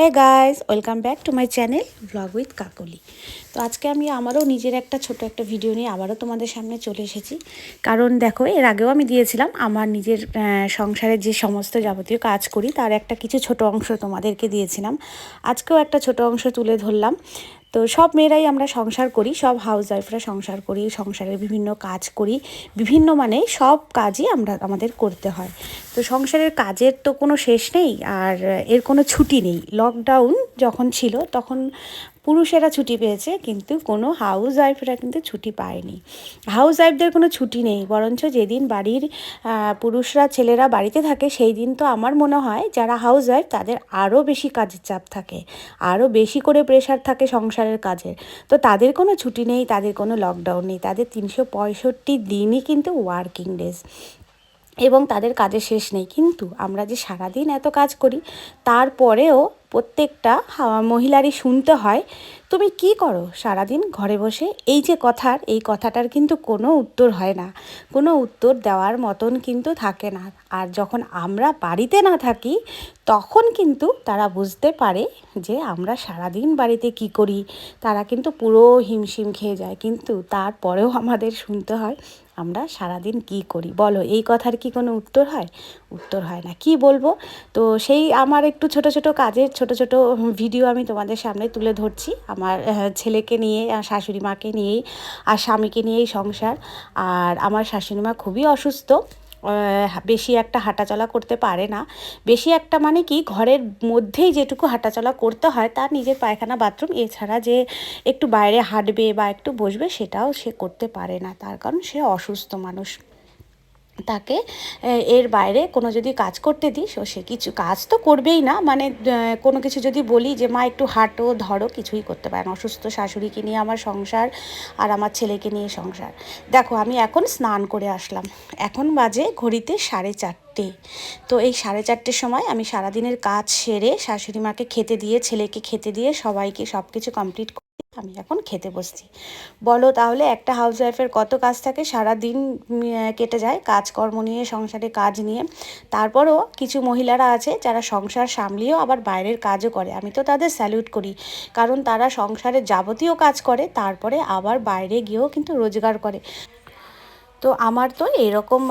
Hey guys welcome back to my channel blog with Kakoli তো আজকে আমি আমারও নিজের একটা ছোট একটা ভিডিও নিয়ে আবারও তোমাদের সামনে চলে এসেছি। কারণ দেখো, এর আগেও আমি দিয়েছিলাম, আমার নিজের সংসারে সংসারের যে সমস্ত যাবতীয় কাজ করি, তার একটা কিছু ছোট অংশ তোমাদেরকে দিয়েছিলাম। আজকেও একটা ছোট অংশ তুলে ধরলাম। তো সব মেয়েরাই আমরা সংসার করি, সব হাউস ওয়াইফরা সংসার করি, সংসারের বিভিন্ন কাজ করি, বিভিন্ন মানে সব কাজই আমরা, আমাদের করতে হয়। তো সংসারের কাজের তো কোনো শেষ নেই আর এর কোনো ছুটি নেই। লকডাউন যখন ছিল তখন পুরুষেরা ছুটি পেয়েছে, কিন্তু কোনো হাউস ওয়াইফরা কিন্তু ছুটি পায়নি। হাউস ওয়াইফদের কোনো ছুটি নেই, বরঞ্চ যেদিন বাড়ির পুরুষরা, ছেলেরা বাড়িতে থাকে সেই দিন তো আমার মনে হয় যারা হাউস ওয়াইফ তাদের আরও বেশি কাজের চাপ থাকে আরও বেশি করে প্রেশার থাকে সংসারের কাজের। তো তাদের কোনো ছুটি নেই, তাদের কোনো লকডাউন নেই, তাদের তিনশো পঁয়ষট্টি দিনই কিন্তু ওয়ার্কিং ডেজ এবং তাদের কাজের শেষ নেই। কিন্তু আমরা যে সারাদিন এত কাজ করি, তারপরেও প্রত্যেকটা মহিলারই শুনতে হয়। তুমি কি করো সারাদিন ঘরে বসে? এই যে কথার, এই কথাটার কিন্তু কোনো উত্তর হয় না। কোনো উত্তর দেওয়ার মতন কিন্তু থাকে না। আর যখন আমরা বাড়িতে না থাকি, তখন কিন্তু তারা বুঝতে পারে যে আমরা সারাদিন বাড়িতে কি করি। তারা কিন্তু পুরো হিমশিম খেয়ে যায়। কিন্তু তারপরেও আমাদের শুনতে হয় আমরা সারাদিন কি করি? বলো, এই কথার কি কোনো উত্তর হয়? উত্তর হয় না। কি বলব? তো সেই আমার একটু ছোট ছোট কাজের ছোট ছোট ভিডিও আমি তোমাদের সামনে তুলে ধরছি। আমার ছেলেকে নিয়ে, আর শাশুড়ি মাকে নিয়েই, আর স্বামীকে নিয়েই সংসার। আর আমার শাশুড়ি মা খুবই অসুস্থ। বেশি একটা হাঁটাচলা করতে পারে না। বেশি একটা মানে কি, ঘরের মধ্যেই যেটুকু হাঁটাচলা করতে হয়, তার নিজের পায়খানা, বাথরুম, এছাড়া যে একটু বাইরে হাঁটবে বা একটু বসবে, সেটাও সে করতে পারে না। তার কারণ সে অসুস্থ মানুষ। তাকে এর বাইরে কোনো যদি কাজ করতে দিই, সো, সে কিছু কাজ তো করবেই না। মানে কোনো কিছু যদি বলি যে, মা, একটু হাঁটো, ধরো, কিছুই করতে পারে না। অসুস্থ শাশুড়িকে নিয়ে আমার সংসার আর আমার ছেলেকে নিয়ে সংসার। দেখো, আমি এখন স্নান করে আসলাম। এখন বাজে ঘড়িতে সাড়ে চারটে। তো এই সাড়ে চারটের সময় আমি সারাদিনের কাজ সেরে শাশুড়ি মাকে খেতে দিয়ে, ছেলেকে খেতে দিয়ে সবাইকে সব কিছু কমপ্লিট আমি এখন খেতে বসছি। বলো তাহলে একটা হাউস ওয়াইফের কত কাজ থাকে? সারা দিন কেটে যায় কাজকর্ম নিয়ে, সংসারে কাজ নিয়ে। তারপরও কিছু মহিলারা আছে যারা সংসার সামলিয়েও আবার বাইরের কাজও করে। আমি তো তাদের স্যালিউট করি। কারণ তারা সংসারে যাবতীয় কাজ করে, তারপরে আবার বাইরে গিয়েও কিন্তু রোজগার করে। তো আমার তো এরকম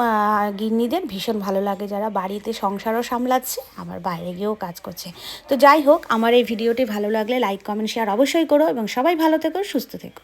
গিন্নিদের ভীষণ ভালো লাগে যারা বাড়িতে সংসারও সামলাচ্ছে, আবার বাইরে গিয়েও কাজ করছে। তো যাই হোক, আমার এই ভিডিওটি ভালো লাগলে লাইক কমেন্ট শেয়ার অবশ্যই করো এবং সবাই ভালো থেকো, সুস্থ থেকো।